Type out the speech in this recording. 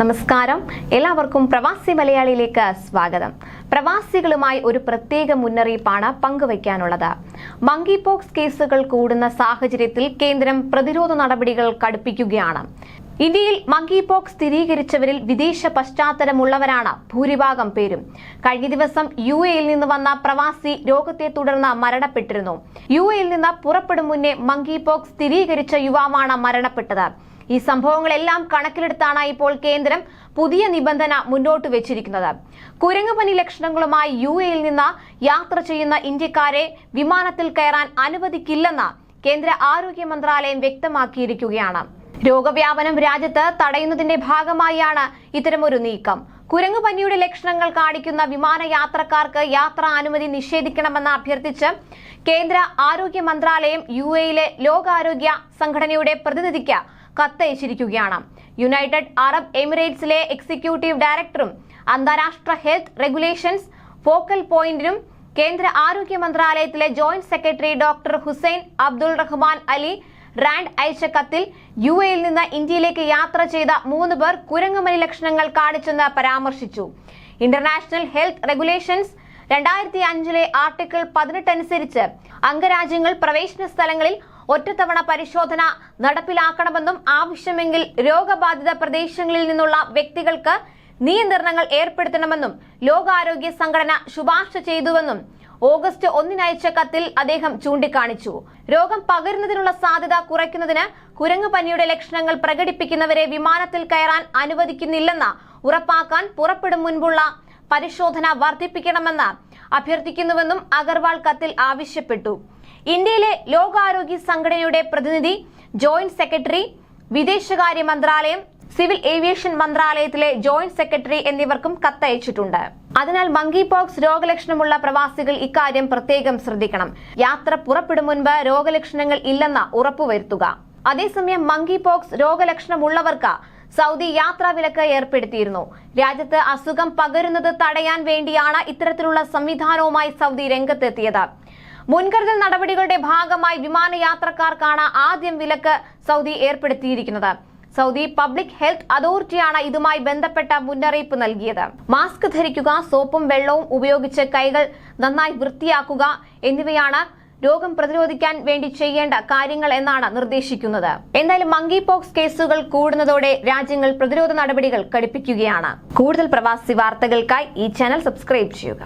നമസ്കാരം. എല്ലാവർക്കും പ്രവാസി മലയാളിയിലേക്ക് സ്വാഗതം. പ്രവാസികളുമായി ഒരു പ്രത്യേക മുന്നറിയിപ്പാണ് പങ്കുവയ്ക്കാനുള്ളത്. മങ്കി പോക്സ് കേസുകൾ കൂടുന്ന സാഹചര്യത്തിൽ കേന്ദ്രം പ്രതിരോധ നടപടികൾ കടുപ്പിക്കുകയാണ്. ഇന്ത്യയിൽ മങ്കിപോക്സ് സ്ഥിരീകരിച്ചവരിൽ വിദേശ പശ്ചാത്തലമുള്ളവരാണ് ഭൂരിഭാഗം പേരും. കഴിഞ്ഞ ദിവസം യു എയിൽ നിന്ന് വന്ന പ്രവാസി രോഗത്തെ തുടർന്ന് മരണപ്പെട്ടിരുന്നു. യു എയിൽ നിന്ന് പുറപ്പെടും മുന്നേ മങ്കിപോക്സ് സ്ഥിരീകരിച്ച യുവാവാണ് മരണപ്പെട്ടത്. ഈ സംഭവങ്ങളെല്ലാം കണക്കിലെടുത്താണ് ഇപ്പോൾ കേന്ദ്രം പുതിയ നിബന്ധന മുന്നോട്ട് വെച്ചിരിക്കുന്നത്. കുരങ്ങുപനി ലക്ഷണങ്ങളുമായി യു എയിൽ നിന്ന് യാത്ര ചെയ്യുന്ന ഇന്ത്യക്കാരെ വിമാനത്തിൽ കയറാൻ അനുവദിക്കില്ലെന്ന് കേന്ദ്ര ആരോഗ്യ മന്ത്രാലയം വ്യക്തമാക്കിയിരിക്കുകയാണ്. രോഗവ്യാപനം രാജ്യത്ത് തടയുന്നതിന്റെ ഭാഗമായാണ് ഇത്തരമൊരു നീക്കം. കുരങ്ങുപനിയുടെ ലക്ഷണങ്ങൾ കാണിക്കുന്ന വിമാനയാത്രക്കാർക്ക് യാത്രാ അനുമതി നിഷേധിക്കണമെന്ന് അഭ്യർത്ഥിച്ച് കേന്ദ്ര ആരോഗ്യ മന്ത്രാലയം യു എയിലെ ലോകാരോഗ്യ സംഘടനയുടെ പ്രതിനിധിക്ക് കത്തയച്ചിരിക്കുകയാണ്. യുണൈറ്റഡ് അറബ് എമിറേറ്റ്സിലെ എക്സിക്യൂട്ടീവ് ഡയറക്ടറും അന്താരാഷ്ട്ര ഹെൽത്ത് റെഗുലേഷൻസ് ഫോക്കൽ പോയിന്റിനും കേന്ദ്ര ആരോഗ്യ മന്ത്രാലയത്തിലെ joint secretary doctor Hussain Abdul Rahman Ali Rand അയച്ച കത്തിൽ യു എയിൽ നിന്ന് ഇന്ത്യയിലേക്ക് യാത്ര ചെയ്ത മൂന്ന് പേർ കുരങ്ങുമലി ലക്ഷണങ്ങൾ കാണിച്ചെന്ന് പരാമർശിച്ചു. ഇന്റർനാഷണൽ ഹെൽത്ത് റെഗുലേഷൻസ് രണ്ടായിരത്തി അഞ്ചിലെ ആർട്ടിക്കിൾ പതിനെട്ട് അനുസരിച്ച് അംഗരാജ്യങ്ങൾ പ്രവേശന സ്ഥലങ്ങളിൽ ഒറ്റത്തവണ പരിശോധന നടപ്പിലാക്കണമെന്നും ആവശ്യമെങ്കിൽ രോഗബാധിത പ്രദേശങ്ങളിൽ നിന്നുള്ള വ്യക്തികൾക്ക് നിയന്ത്രണങ്ങൾ ഏർപ്പെടുത്തണമെന്നും ലോകാരോഗ്യ സംഘടന ശുപാർശ ചെയ്തുവെന്നും ഓഗസ്റ്റ് ഒന്നിനയച്ച കത്തിൽ അദ്ദേഹം ചൂണ്ടിക്കാണിച്ചു. രോഗം പകരുന്നതിനുള്ള സാധ്യത കുറയ്ക്കുന്നതിന് കുരങ്ങുപനിയുടെ ലക്ഷണങ്ങൾ പ്രകടിപ്പിക്കുന്നവരെ വിമാനത്തിൽ കയറാൻ അനുവദിക്കുന്നില്ലെന്ന് ഉറപ്പാക്കാൻ പുറപ്പെടും മുൻപുള്ള പരിശോധന വർദ്ധിപ്പിക്കണമെന്ന് അഭ്യർത്ഥിക്കുന്നുവെന്നും അഗർവാൾ കത്തിൽ ആവശ്യപ്പെട്ടു. ഇന്ത്യയിലെ ലോകാരോഗ്യ സംഘടനയുടെ പ്രതിനിധി ജോയിന്റ് സെക്രട്ടറി വിദേശകാര്യ മന്ത്രാലയം സിവിൽ ഏവിയേഷൻ മന്ത്രാലയത്തിലെ ജോയിന്റ് സെക്രട്ടറി എന്നിവർക്കും കത്തയച്ചിട്ടുണ്ട്. അതിനാൽ മങ്കി പോക്സ് രോഗലക്ഷണമുള്ള പ്രവാസികൾ ഇക്കാര്യം പ്രത്യേകം ശ്രദ്ധിക്കണം. യാത്ര പുറപ്പെടും മുൻപ് രോഗലക്ഷണങ്ങൾ ഇല്ലെന്ന് ഉറപ്പുവരുത്തുക. അതേസമയം മങ്കി പോക്സ് രോഗലക്ഷണമുള്ളവർക്ക് സൗദി യാത്രാ വിലക്ക് ഏർപ്പെടുത്തിയിരുന്നു. രാജ്യത്ത് അസുഖം പകരുന്നത് തടയാൻ വേണ്ടിയാണ് ഇത്തരത്തിലുള്ള സംവിധാനവുമായി സൗദി രംഗത്തെത്തിയത്. മുൻകരുതൽ നടപടികളുടെ ഭാഗമായി വിമാനയാത്രക്കാർക്കാണ് ആദ്യം വിലക്ക് സൗദി ഏർപ്പെടുത്തിയിരിക്കുന്നത്. സൗദി പബ്ലിക് ഹെൽത്ത് അതോറിറ്റിയാണ് ഇതുമായി ബന്ധപ്പെട്ട മുന്നറിയിപ്പ് നൽകിയത്. മാസ്ക് ധരിക്കുക സോപ്പും വെള്ളവും ഉപയോഗിച്ച് കൈകൾ നന്നായി വൃത്തിയാക്കുക എന്നിവയാണ് രോഗം പ്രതിരോധിക്കാൻ വേണ്ടി ചെയ്യേണ്ട കാര്യങ്ങൾ എന്നാണ് നിർദ്ദേശിക്കുന്നത്. എന്തായാലും മങ്കി പോക്സ് കേസുകൾ കൂടുന്നതോടെ രാജ്യങ്ങൾ പ്രതിരോധ നടപടികൾ കടുപ്പിക്കുകയാണ്. കൂടുതൽ പ്രവാസി വാർത്തകൾക്കായി ഈ ചാനൽ സബ്സ്ക്രൈബ് ചെയ്യുക.